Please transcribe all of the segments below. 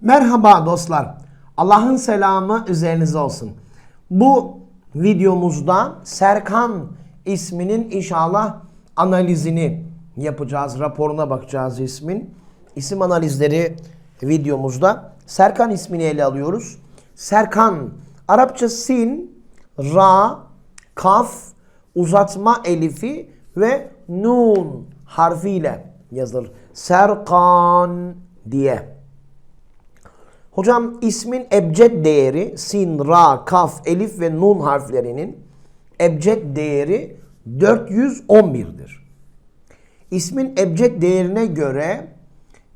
Merhaba dostlar. Allah'ın selamı üzerinize olsun. Bu videomuzda Serkan isminin inşallah analizini yapacağız. Raporuna bakacağız ismin. İsim analizleri videomuzda Serkan ismini ele alıyoruz. Serkan Arapça sin, ra, kaf, uzatma elifi ve nun harfiyle yazılır. Serkan diye. Hocam ismin ebced değeri sin, ra, kaf, elif ve nun harflerinin ebced değeri 411'dir. İsmin ebced değerine göre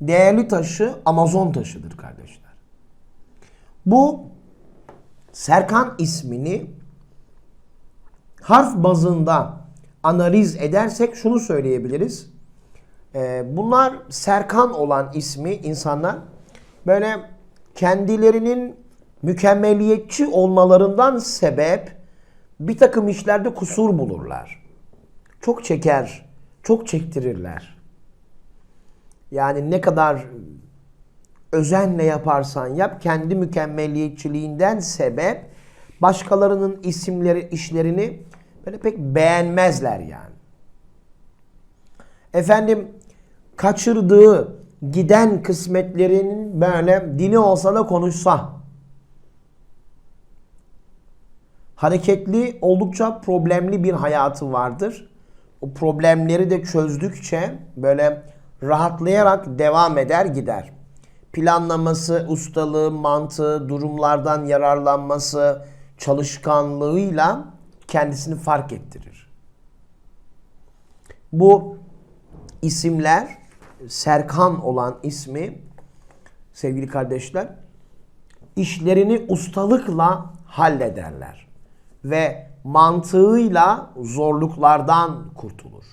değerli taşı Amazon taşıdır kardeşler. Bu Serkan ismini harf bazında analiz edersek şunu söyleyebiliriz. Ee, bunlar Serkan olan ismi insanlar böyle kendilerinin mükemmeliyetçi olmalarından sebep bir takım işlerde kusur bulurlar. Çok çeker, çok çektirirler. Yani ne kadar özenle yaparsan yap kendi mükemmeliyetçiliğinden sebep başkalarının isimleri, işlerini böyle pek beğenmezler yani. Efendim kaçırdığı giden kısmetlerinin böyle dili olsa da konuşsa hareketli oldukça problemli bir hayatı vardır. O problemleri de çözdükçe böyle rahatlayarak devam eder gider. Planlaması, ustalığı, mantığı, durumlardan yararlanması, çalışkanlığıyla kendisini fark ettirir. Bu isimler Serkan olan ismi sevgili kardeşler işlerini ustalıkla hallederler ve mantığıyla zorluklardan kurtulur.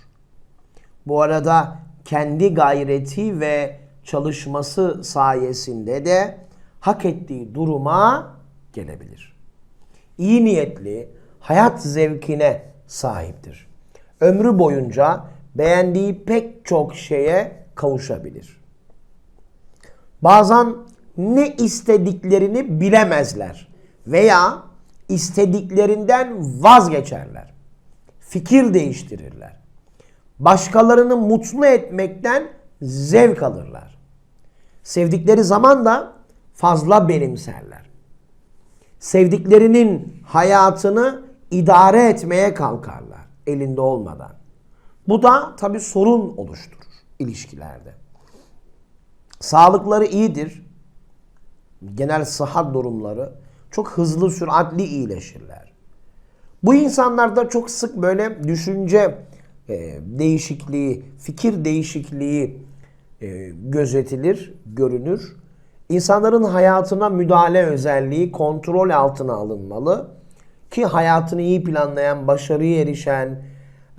Bu arada kendi gayreti ve çalışması sayesinde de hak ettiği duruma gelebilir. İyi niyetli, hayat zevkine sahiptir. Ömrü boyunca beğendiği pek çok şeye kavuşabilir. Bazen ne istediklerini bilemezler veya istediklerinden vazgeçerler. Fikir değiştirirler. Başkalarını mutlu etmekten zevk alırlar. Sevdikleri zaman da fazla benimserler. Sevdiklerinin hayatını idare etmeye kalkarlar elinde olmadan. Bu da tabi sorun oluşturur ilişkilerde. Sağlıkları iyidir. Genel sıhhat durumları çok hızlı süratli iyileşirler. Bu insanlarda çok sık böyle düşünce e, değişikliği, fikir değişikliği e, gözetilir, görünür. İnsanların hayatına müdahale özelliği kontrol altına alınmalı ki hayatını iyi planlayan, başarıya erişen,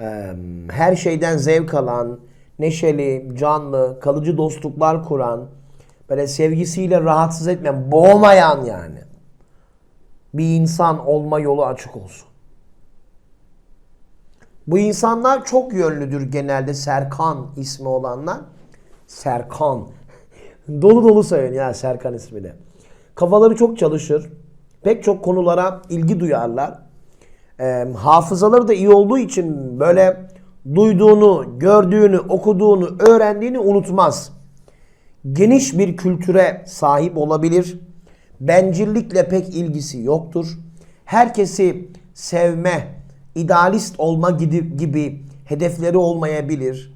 e, her şeyden zevk alan, neşeli, canlı, kalıcı dostluklar kuran, böyle sevgisiyle rahatsız etmeyen, boğmayan yani bir insan olma yolu açık olsun. Bu insanlar çok yönlüdür genelde Serkan ismi olanlar. Serkan. dolu dolu sayın ya Serkan ismini. Kafaları çok çalışır. Pek çok konulara ilgi duyarlar. Ee, hafızaları da iyi olduğu için böyle duyduğunu, gördüğünü, okuduğunu, öğrendiğini unutmaz. Geniş bir kültüre sahip olabilir. Bencillikle pek ilgisi yoktur. Herkesi sevme, idealist olma gibi, hedefleri olmayabilir.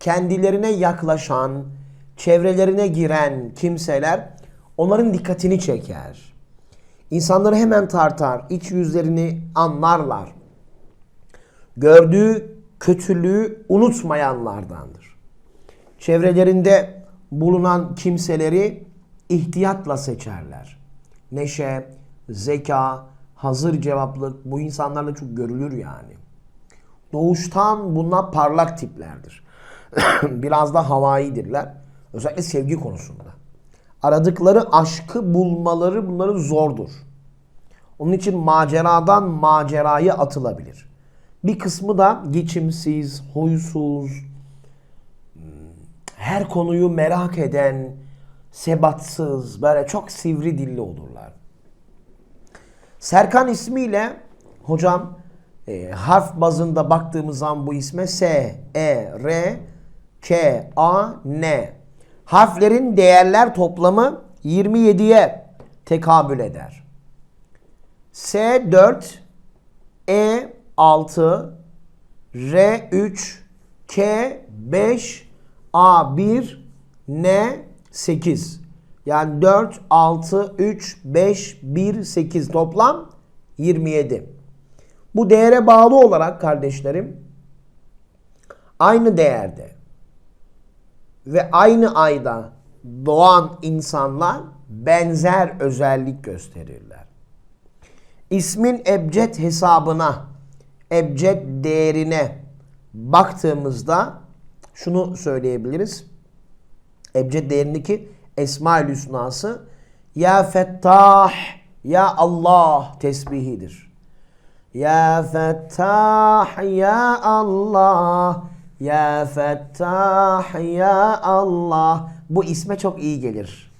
Kendilerine yaklaşan, çevrelerine giren kimseler onların dikkatini çeker. İnsanları hemen tartar, iç yüzlerini anlarlar. Gördüğü kötülüğü unutmayanlardandır. Çevrelerinde bulunan kimseleri ihtiyatla seçerler. Neşe, zeka, hazır cevaplık bu insanlarla çok görülür yani. Doğuştan bunlar parlak tiplerdir. Biraz da havaidirler. Özellikle sevgi konusunda. Aradıkları aşkı bulmaları bunların zordur. Onun için maceradan maceraya atılabilir. Bir kısmı da geçimsiz, huysuz, her konuyu merak eden, sebatsız, böyle çok sivri dilli olurlar. Serkan ismiyle hocam e, harf bazında baktığımız zaman bu isme S, E, R, K, A, N. Harflerin değerler toplamı 27'ye tekabül eder. S 4, E 6, R 3, K 5, A 1, N 8. Yani 4, 6, 3, 5, 1, 8 toplam 27. Bu değere bağlı olarak kardeşlerim aynı değerde ve aynı ayda doğan insanlar benzer özellik gösterirler. İsmin ebced hesabına, ebced değerine baktığımızda şunu söyleyebiliriz. Ebced değerindeki Esma-ül Hüsna'sı Ya Fettah, Ya Allah tesbihidir. Ya Fettah, Ya Allah, Ya Fettah, Ya Allah. Bu isme çok iyi gelir.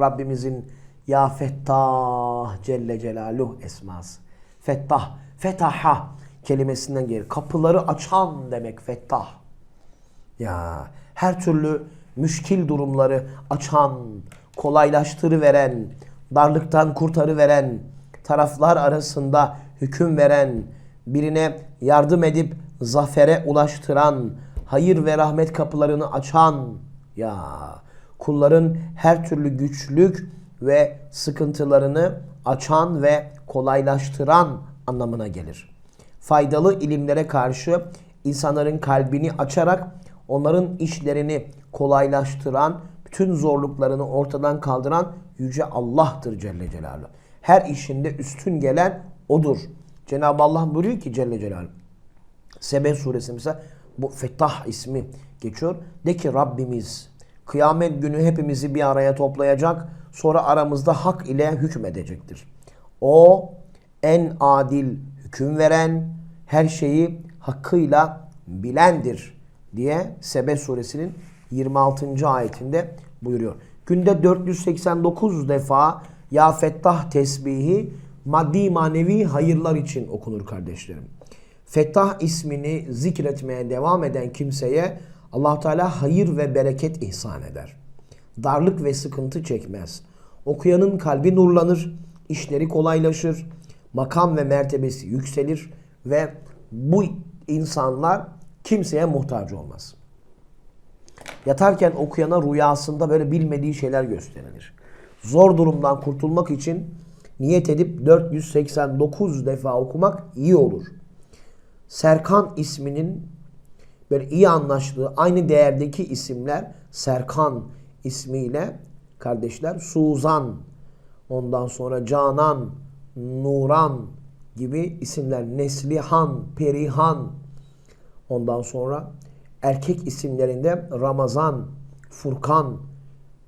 Rabbimizin Ya Fettah Celle Celaluhu esması. Fettah, Fetaha kelimesinden gelir. Kapıları açan demek Fettah. Ya her türlü müşkil durumları açan, kolaylaştırıveren, darlıktan kurtarıveren, taraflar arasında hüküm veren, birine yardım edip zafere ulaştıran, hayır ve rahmet kapılarını açan, ya kulların her türlü güçlük ve sıkıntılarını açan ve kolaylaştıran anlamına gelir. Faydalı ilimlere karşı insanların kalbini açarak onların işlerini kolaylaştıran, bütün zorluklarını ortadan kaldıran Yüce Allah'tır Celle Celaluhu. Her işinde üstün gelen O'dur. Cenab-ı Allah buyuruyor ki Celle Celaluhu. Sebe suresi mesela bu Fettah ismi geçiyor. De ki Rabbimiz kıyamet günü hepimizi bir araya toplayacak. Sonra aramızda hak ile hükmedecektir. O en adil hüküm veren, her şeyi hakkıyla bilendir diye Sebe suresinin 26. ayetinde buyuruyor. Günde 489 defa Ya Fettah tesbihi maddi manevi hayırlar için okunur kardeşlerim. Fettah ismini zikretmeye devam eden kimseye allah Teala hayır ve bereket ihsan eder. Darlık ve sıkıntı çekmez. Okuyanın kalbi nurlanır, işleri kolaylaşır, makam ve mertebesi yükselir ve bu insanlar kimseye muhtaç olmaz. Yatarken okuyana rüyasında böyle bilmediği şeyler gösterilir. Zor durumdan kurtulmak için niyet edip 489 defa okumak iyi olur. Serkan isminin böyle iyi anlaştığı aynı değerdeki isimler Serkan ismiyle kardeşler Suzan, ondan sonra Canan, Nuran gibi isimler Neslihan, Perihan, ondan sonra erkek isimlerinde Ramazan, Furkan,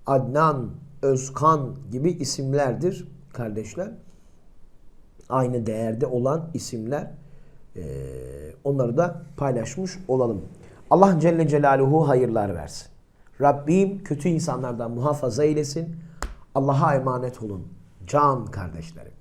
Adnan, Özkan gibi isimlerdir kardeşler. Aynı değerde olan isimler. Ee, onları da paylaşmış olalım. Allah Celle Celaluhu hayırlar versin. Rabbim kötü insanlardan muhafaza eylesin. Allah'a emanet olun. Can kardeşlerim.